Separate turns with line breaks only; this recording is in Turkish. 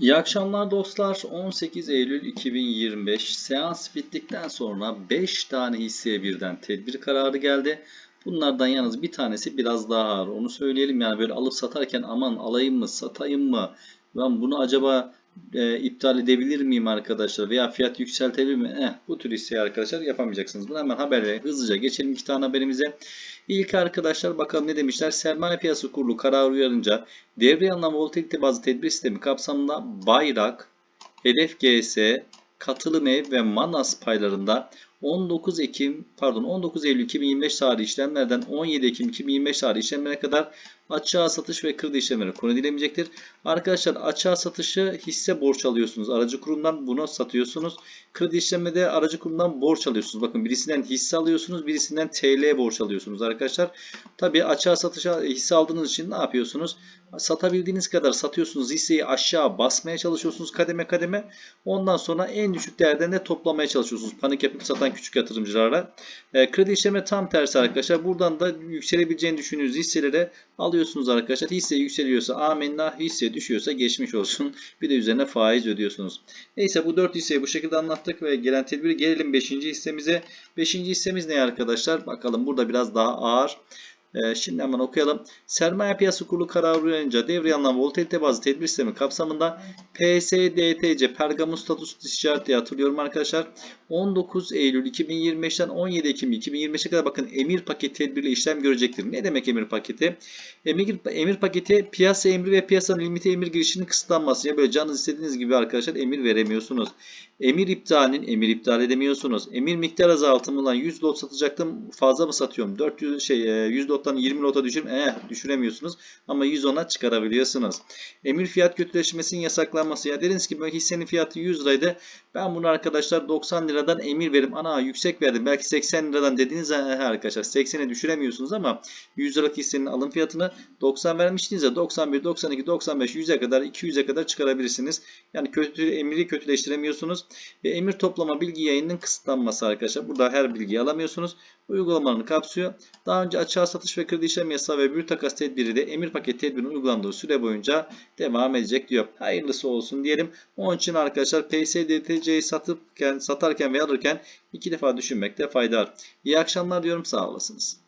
İyi akşamlar dostlar. 18 Eylül 2025 seans bittikten sonra 5 tane hisseye birden tedbir kararı geldi. Bunlardan yalnız bir tanesi biraz daha ağır. Onu söyleyelim yani böyle alıp satarken aman alayım mı satayım mı? Ben bunu acaba e, iptal edebilir miyim arkadaşlar? Veya fiyat yükseltebilir mi? Eh, bu tür hisseyi arkadaşlar yapamayacaksınız. Bunu hemen haberle hızlıca geçelim iki tane haberimize. İlk arkadaşlar bakalım ne demişler? Sermaye piyasası kurulu karar uyarınca devre anlam volatilite bazlı tedbir sistemi kapsamında Bayrak, Hedef GS, Katılım Ev ve Manas paylarında 19 Ekim pardon 19 Eylül 2025 tarihi işlemlerden 17 Ekim 2025 tarihi işlemlere kadar açığa satış ve kredi işlemleri konu edilemeyecektir. Arkadaşlar açığa satışı hisse borç alıyorsunuz. Aracı kurumdan bunu satıyorsunuz. Kredi işlemede aracı kurumdan borç alıyorsunuz. Bakın birisinden hisse alıyorsunuz, birisinden TL borç alıyorsunuz arkadaşlar. Tabii açığa satışa hisse aldığınız için ne yapıyorsunuz? Satabildiğiniz kadar satıyorsunuz. Hisseyi aşağı basmaya çalışıyorsunuz kademe kademe. Ondan sonra en düşük değerden de toplamaya çalışıyorsunuz. Panik yapıp satan küçük yatırımcılara. E, kredi işleme tam tersi arkadaşlar. Buradan da yükselebileceğini düşündüğünüz hisselere alıyorsunuz arkadaşlar. Hisse yükseliyorsa amenna, hisse düşüyorsa geçmiş olsun. Bir de üzerine faiz ödüyorsunuz. Neyse bu 4 hisseyi bu şekilde anlattık ve gelen tedbiri gelelim 5. hissemize. 5. hissemiz ne arkadaşlar? Bakalım burada biraz daha ağır. Ee, Şimdi hemen okuyalım. Sermaye piyasası kurulu kararı uyarınca devre anlam volatilite bazlı tedbir sistemi kapsamında PSDTC Pergamus Status Ticaret diye hatırlıyorum arkadaşlar. 19 Eylül 2025'ten 17 Ekim 2025'e kadar bakın emir paketi tedbirle işlem görecektir. Ne demek emir paketi? Emir, emir paketi piyasa emri ve piyasanın limiti emir girişinin kısıtlanması. Ya böyle canınız istediğiniz gibi arkadaşlar emir veremiyorsunuz. Emir iptalinin emir iptal edemiyorsunuz. Emir miktar azaltımı olan 100 lot satacaktım fazla mı satıyorum? 400 şey 100 lottan 20 lota düşürüm. Eh düşüremiyorsunuz ama 110'a çıkarabiliyorsunuz. Emir fiyat kötüleşmesinin yasaklanması. Ya dediniz ki böyle hissenin fiyatı 100 liraydı. Ben bunu arkadaşlar 90 liradan emir verim. Ana yüksek verdim. Belki 80 liradan dediğiniz arkadaşlar 80'e düşüremiyorsunuz ama 100 liralık hissenin alım fiyatını 90 vermiştiniz ya 91, 92, 95, 100'e kadar 200'e kadar çıkarabilirsiniz. Yani kötü emiri kötüleştiremiyorsunuz. Ve emir toplama bilgi yayınının kısıtlanması arkadaşlar. Burada her bilgiyi alamıyorsunuz. Uygulamanın kapsıyor. Daha önce açığa satış ve kredi işlem yasağı ve bir takas tedbiri de emir paket tedbirinin uygulandığı süre boyunca devam edecek diyor. Hayırlısı olsun diyelim. Onun için arkadaşlar PSDTC'yi satıp satarken ve alırken iki defa düşünmekte fayda var. İyi akşamlar diyorum. Sağ olasınız.